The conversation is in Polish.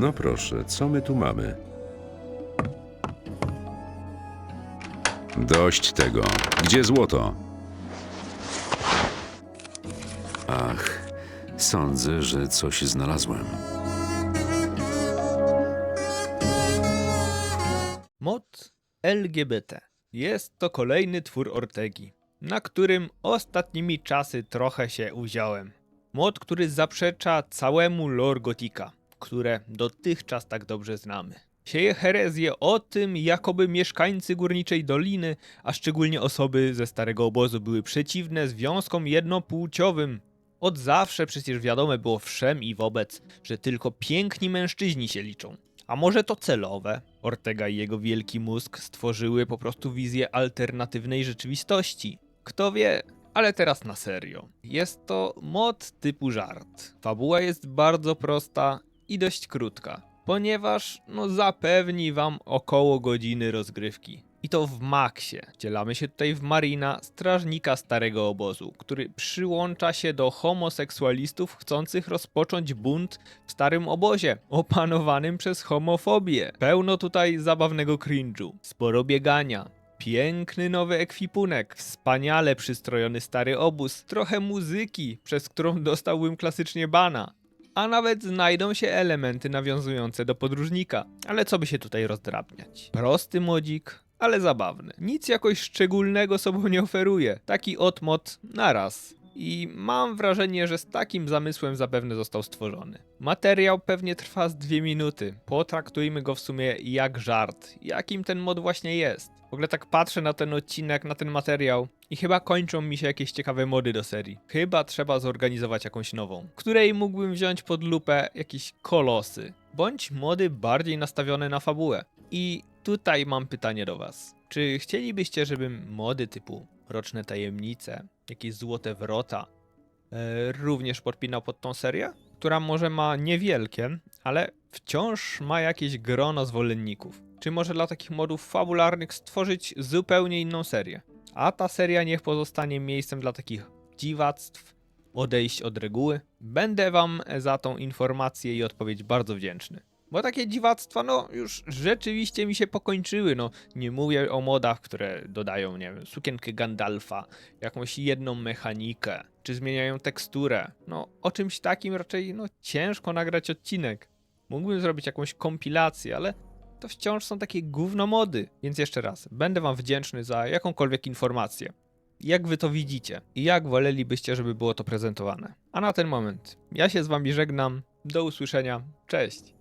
No proszę, co my tu mamy? Dość tego. Gdzie złoto? Ach, sądzę, że coś znalazłem. Mod LGBT. Jest to kolejny twór Ortegi, na którym ostatnimi czasy trochę się uwziąłem. Mod, który zaprzecza całemu lore Gotika, które dotychczas tak dobrze znamy. Sieje herezję o tym, jakoby mieszkańcy Górniczej Doliny, a szczególnie osoby ze Starego Obozu były przeciwne związkom jednopłciowym. Od zawsze przecież wiadome było wszem i wobec, że tylko piękni mężczyźni się liczą. A może to celowe? Ortega i jego wielki mózg stworzyły po prostu wizję alternatywnej rzeczywistości. Kto wie, ale teraz na serio. Jest to mod typu żart. Fabuła jest bardzo prosta i dość krótka, ponieważ no zapewni wam około godziny rozgrywki. I to w maksie. Wcielamy się tutaj w Marina, strażnika starego obozu, który przyłącza się do homoseksualistów chcących rozpocząć bunt w starym obozie, opanowanym przez homofobię. Pełno tutaj zabawnego cringe'u, sporo biegania, piękny nowy ekwipunek, wspaniale przystrojony stary obóz, trochę muzyki, przez którą dostałbym klasycznie bana. A nawet znajdą się elementy nawiązujące do podróżnika. Ale co by się tutaj rozdrabniać? Prosty modzik, ale zabawny. Nic jakoś szczególnego sobą nie oferuje. Taki odmot na raz. I mam wrażenie, że z takim zamysłem zapewne został stworzony. Materiał pewnie trwa z dwie minuty. Potraktujmy go w sumie jak żart. Jakim ten mod właśnie jest. W ogóle tak patrzę na ten odcinek, na ten materiał i chyba kończą mi się jakieś ciekawe mody do serii. Chyba trzeba zorganizować jakąś nową, której mógłbym wziąć pod lupę jakieś kolosy, bądź mody bardziej nastawione na fabułę. I tutaj mam pytanie do was. Czy chcielibyście, żebym mody typu Roczne Tajemnice, jakieś Złote Wrota e, również podpinał pod tą serię? Która może ma niewielkie, ale wciąż ma jakieś grono zwolenników. Czy może dla takich modów fabularnych stworzyć zupełnie inną serię? A ta seria niech pozostanie miejscem dla takich dziwactw, odejść od reguły. Będę wam za tą informację i odpowiedź bardzo wdzięczny. Bo takie dziwactwa, no już rzeczywiście mi się pokończyły. No nie mówię o modach, które dodają, nie wiem, sukienkę Gandalfa, jakąś jedną mechanikę, czy zmieniają teksturę. No o czymś takim raczej, no ciężko nagrać odcinek. Mógłbym zrobić jakąś kompilację, ale to wciąż są takie gówno mody. Więc jeszcze raz, będę wam wdzięczny za jakąkolwiek informację. Jak wy to widzicie i jak wolelibyście, żeby było to prezentowane. A na ten moment ja się z wami żegnam. Do usłyszenia. Cześć.